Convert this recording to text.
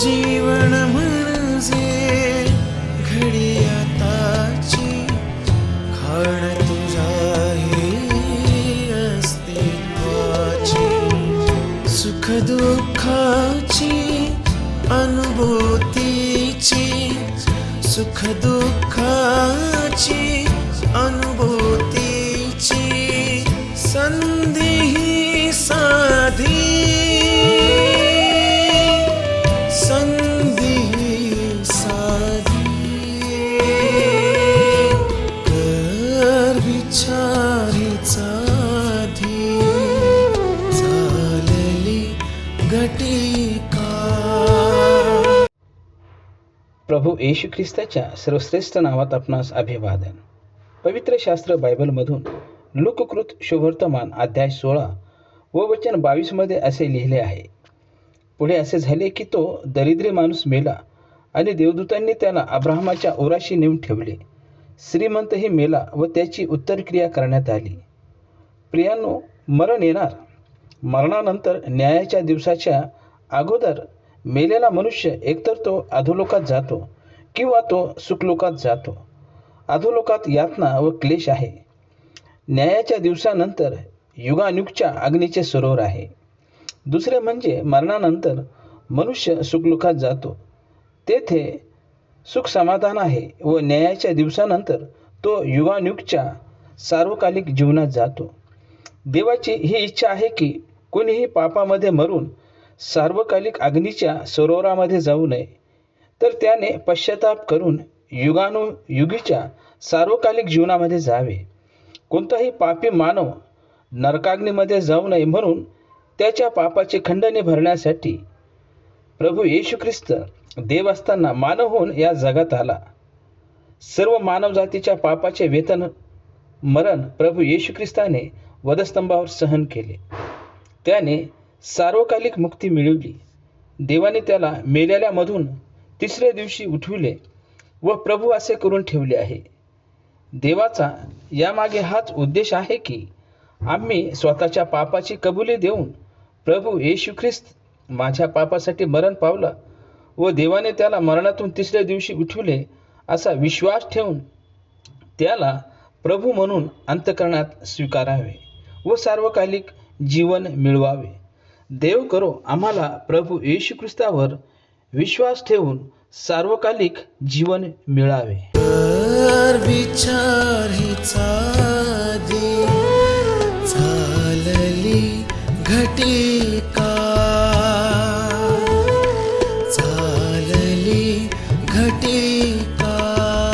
जीवन म्हणजे घडी आताची खाण तुझ्या हे अस्तित्वाची सुख दुःखाची अनुभूतीची सुख दुःखाची अनुभूतीची. प्रभू येशू ख्रिस्ताच्या सर्वश्रेष्ठ नावात आपणास अभिवादन. पवित्र शास्त्र बायबलमधून लोककृत शुभवर्तमान अध्याय सोळा व वचन बावीसमध्ये असे लिहिले आहे. पुढे असे झाले की तो दरिद्री माणूस मेला आणि देवदूतांनी त्याला अब्राहमाच्या ओराशी नेऊन ठेवले. श्रीमंतही मेला व त्याची उत्तरक्रिया करण्यात आली. प्रियांनो मरण येणार? मरणानंतर न्यायाच्या दिवसाच्या अगोदर मेलेला मनुष्य एकतर तो अधोलोकात जातो किंवा तो सुखलोकात जातो. अधोलोकात यातना व क्लेश आहे. न्यायाच्या दिवसानंतर युगानुगच्या अग्नीचे सरोवर आहे. दुसरे म्हणजे मरणानंतर मनुष्य सुखलोकात जातो. तेथे सुख समाधान आहे व न्यायाच्या दिवसानंतर तो युगानुगच्या सार्वकालिक जीवनात जातो. देवाची ही इच्छा आहे की कोणीही पापामध्ये मरून सार्वकालिक अग्नीच्या सरोवरामध्ये जाऊ नये. तर त्याने पश्चाताप करून युगानुयुगीच्या सार्वकालिक जीवनामध्ये जावे. कोणताही पापी मानव नरकाग्नीमध्ये जाऊ नये म्हणून त्याच्या पापाचे खंडने भरण्यासाठी प्रभू येशू ख्रिस्त देव असताना मानव होऊन या जगात आला. सर्व मानवजातीच्या पापाचे वेतन मरण प्रभू येशू ख्रिस्ताने वधस्तंभावर सहन केले. त्याने सार्वकालिक मुक्ती मिळवली. देवाने त्याला मेलेल्यामधून तिसऱ्या दिवशी उठविले व प्रभू असे करून ठेवले आहे. देवाचा यामागे हाच उद्देश आहे की आम्ही स्वतःच्या पापाची कबुली देऊन प्रभू येशू ख्रिस्त माझ्या पापासाठी मरण पावला व देवाने त्याला मरणातून तिसऱ्या दिवशी उठविले असा विश्वास ठेवून त्याला प्रभू म्हणून अंतकरणात स्वीकारावे व सार्वकालिक जीवन मिळवावे. देव करो आम्हाला प्रभू येशू ख्रिस्तावर विश्वास ठेवून सार्वकालिक जीवन मिळावे.